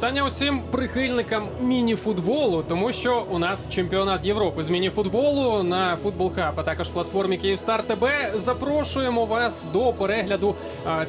Вітання усім прихильникам міні-футболу, тому що у нас чемпіонат Європи з міні-футболу на футбол Хаб, а також платформі Київстар ТБ. Запрошуємо вас до перегляду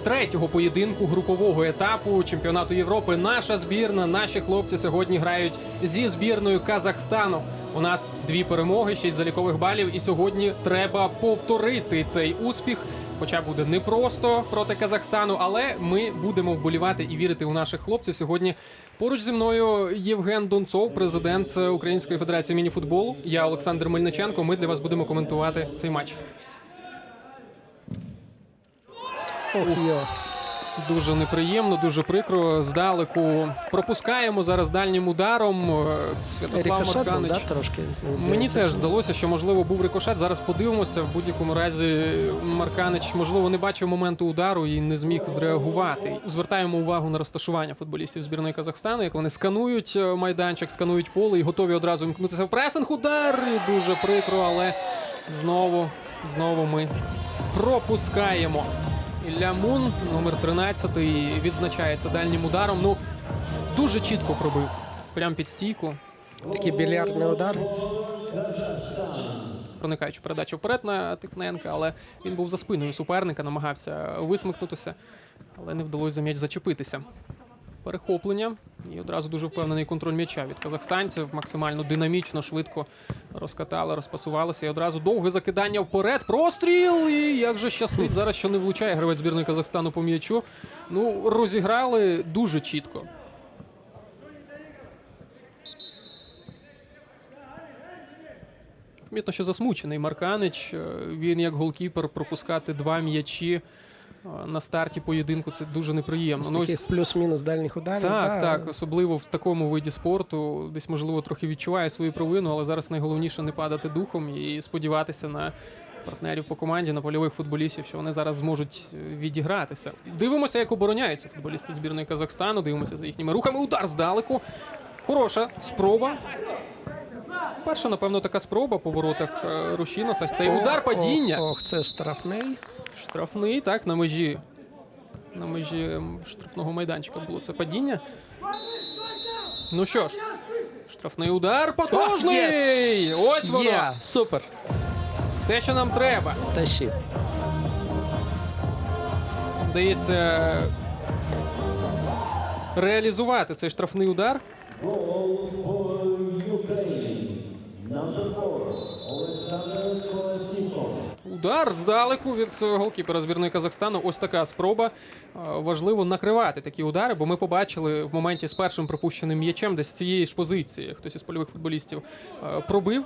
третього поєдинку групового етапу чемпіонату Європи. Наша збірна, наші хлопці сьогодні грають зі збірною Казахстану. У нас дві перемоги, шість залікових балів, і сьогодні треба повторити цей успіх. Хоча буде непросто проти Казахстану, але ми будемо вболівати і вірити у наших хлопців. Сьогодні поруч зі мною Євген Донцов, президент Української федерації мініфутболу. Я Олександр Мельниченко. Ми для вас будемо коментувати цей матч. Ох. Дуже неприємно, дуже прикро. Здалеку пропускаємо зараз дальнім ударом. Е, Святослав Рикошет був, да, трошки. Мені теж що- здалося, що можливо був рикошет. Зараз подивимося. В будь-якому разі Марканич можливо не бачив моменту удару і не зміг зреагувати. Звертаємо увагу на розташування футболістів збірної Казахстану, як вони сканують е, майданчик, сканують поле і готові одразу вмкнутися в пресинг. Удар І дуже прикро, але знову, знову ми пропускаємо. Ілля Мун, номер 13, відзначається дальнім ударом. Ну дуже чітко пробив. Прям під стійку. Такий більярдний удар. проникаючи передачу вперед на Тихненка, але він був за спиною суперника, намагався висмикнутися, але не вдалося за м'яч зачепитися. Перехоплення і одразу дуже впевнений контроль м'яча від казахстанців. Максимально динамічно, швидко розкатали, розпасувалися. І одразу довге закидання вперед. Простріл! І як же щастить зараз, що не влучає гравець збірної Казахстану по м'ячу. Ну, розіграли дуже чітко. Помітно, що засмучений Марканич. Е, Він як голкіпер пропускати два м'ячі на старті поєдинку. Це дуже неприємно. З Ну, таких ось- плюс-мінус дальніх ударів. так, да. так, особливо в такому виді спорту, десь можливо трохи відчуває свою провину, але зараз найголовніше не падати духом і сподіватися на партнерів по команді, на польових футболістів, що вони зараз зможуть е, відігратися. Дивимося, як обороняються футболісти збірної Казахстану. Дивимося за їхніми рухами. Удар здалеку. Хороша спроба. Перша, напевно, така спроба по воротах е, Рушіноса. Цей удар падіння. Ох, це штрафний. Штрафний, так, на межі. На межі ем, штрафного майданчика було це падіння. Ну що ж, штрафний удар потужний! єсть! Ось воно! Є, супер. Те, що нам треба. Тащи. Вдається реалізувати цей штрафний удар. Удар здалеку від е, голкіпера збірної Казахстану. Ось така спроба. Е, Важливо накривати такі удари, бо ми побачили в моменті з першим пропущеним м'ячем, десь з цієї ж позиції хтось із польових футболістів е, пробив.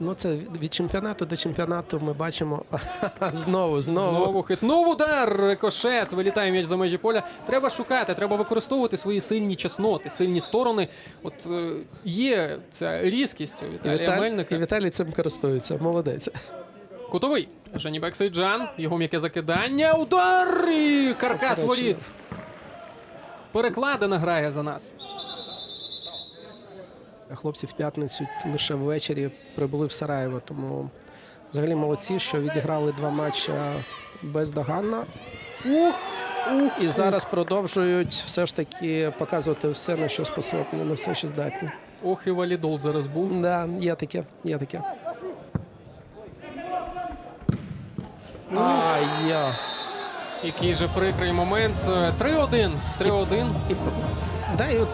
Ну, це від чемпіонату до чемпіонату ми бачимо знову, знову. Знову хитнув удар, рикошет, вилітає м'яч за межі поля. Треба шукати, треба використовувати свої сильні чесноти, сильні сторони. От е, є ця різкість у Віталія Віталій, Мельника. і Віталій цим користується. Молодець. Кутовий. Жанібек Сейджан, його м'яке закидання. Удар! І каркас воріт. Перекладена грає за нас. Хлопці в п'ятницю лише ввечері прибули в Сараєво, тому взагалі молодці, що відіграли два матчі бездоганно. Ух! Ух! І зараз продовжують все ж таки показувати все, на що способні, на все, що здатні. Ох, і валідол зараз був. Да, є таке, є таке. А, я. Який же прикрий момент. Е, 3-1. 3-1. І, п- да, і от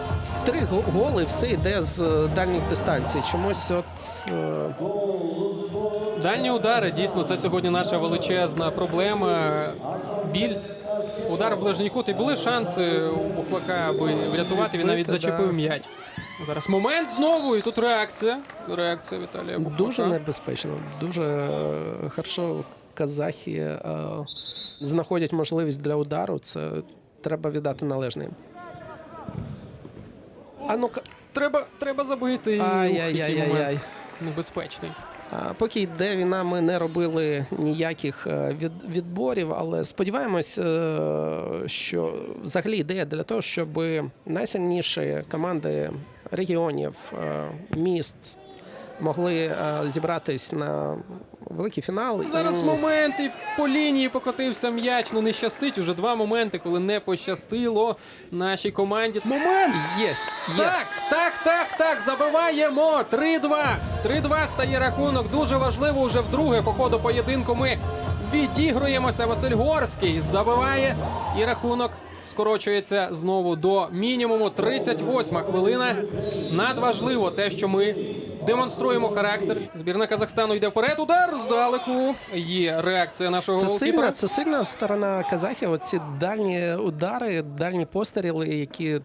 три голи, все йде з е, дальніх дистанцій. Чомусь от е, Дальні удари, дійсно, це сьогодні наша величезна проблема. Біль. Удар в ближній кут. І були шанси у Бухвака, аби врятувати. Він навіть зачепив м'яч. Зараз момент знову, і тут реакція. Реакція Віталія Бухвака. дуже небезпечно. Дуже е, хорошо казахи е, знаходять можливість для удару. Це треба віддати належне. їм. А ну-ка. Треба, треба забити. Ай-яй-яй-яй. Небезпечний. Поки йде війна, ми не робили ніяких е, від, відборів, але сподіваємось, е, що взагалі ідея для того, щоб найсильніші команди регіонів, міст могли е, зібратись на великий фінал. Зараз І- момент і по лінії покотився м'яч. Ну не щастить. Уже два моменти, коли не пощастило нашій команді. Момент! Є. Так, так, так, так. Забиваємо. 3-2. 3-2 стає рахунок. Дуже важливо вже вдруге по ходу поєдинку. Ми відігруємося. Василь Горський забиває і рахунок. Скорочується знову до мінімуму 38 хвилина. Надважливо те, що ми демонструємо характер. Збірна Казахстану йде вперед. Удар здалеку. Є реакція нашого Це сильна, це сильна сторона казахів. Оці дальні удари, дальні постріли, які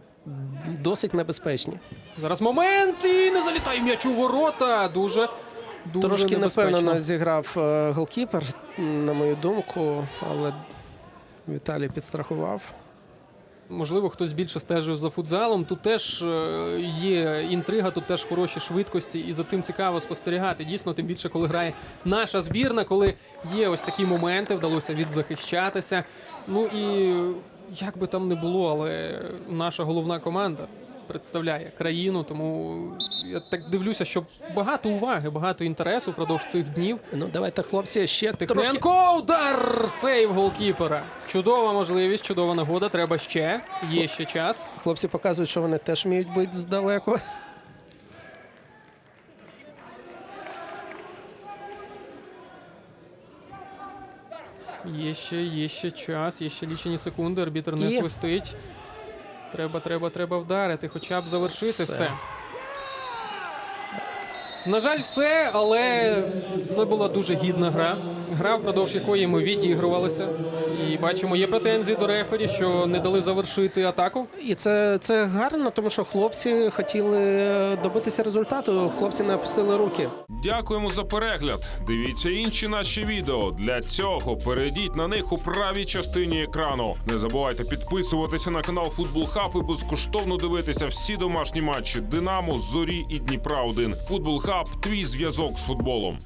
досить небезпечні. Зараз момент і не залітає м'яч у ворота. Дуже дуже Трошки невпевнено зіграв е, голкіпер, на мою думку, але Віталій підстрахував. Можливо, хтось більше стежив за футзалом. Тут теж е, є інтрига, тут теж хороші швидкості, і за цим цікаво спостерігати. Дійсно, тим більше, коли грає наша збірна, коли є ось такі моменти, вдалося відзахищатися. Ну і як би там не було, але наша головна команда. Представляє країну, тому я так дивлюся, що багато уваги, багато інтересу впродовж цих днів. Ну давайте, хлопці, ще трошки. Удар! Сейв голкіпера. Чудова можливість, чудова нагода. Треба ще. Є ще час. Хлопці показують, що вони теж вміють бити здалеку. Є ще, є ще час, є ще лічені секунди. Арбітр не І- свистить. Треба, треба, треба вдарити, хоча б завершити все. Все. На жаль, все, але це була дуже гідна гра. Гра, впродовж якої ми відігрувалися. І бачимо, є претензії до рефері, що не дали завершити атаку. І це, це гарно, тому що хлопці хотіли добитися результату. Хлопці не опустили руки. Дякуємо за перегляд. Дивіться інші наші відео. Для цього перейдіть на них у правій частині екрану. Не забувайте підписуватися на канал Футбол Хаб і безкоштовно дивитися всі домашні матчі Динамо, Зорі і Дніпра 1 Футбол Хаб твій зв'язок з футболом.